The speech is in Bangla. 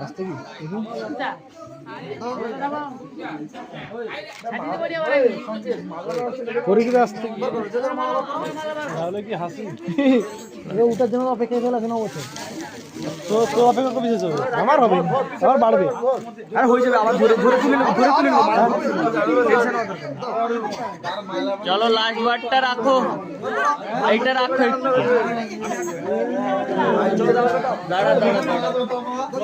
আসতে কি? করি কি? আসতে তাহলে কি হাসি? ওটার জন্য অপেক্ষা করে আছে অবশ্যই তো তো অপেক্ষা কবে শেষ হবে আমার হবে আমার বাড়বে। আর হয়ে যাবে আবার ঘুরে ঘুরে তুলে ঘুরে তুলে চলো লাস্ট বারটা রাখো। এইটা রাখো একটু। দাঁড়া দাঁড়া দাঁড়া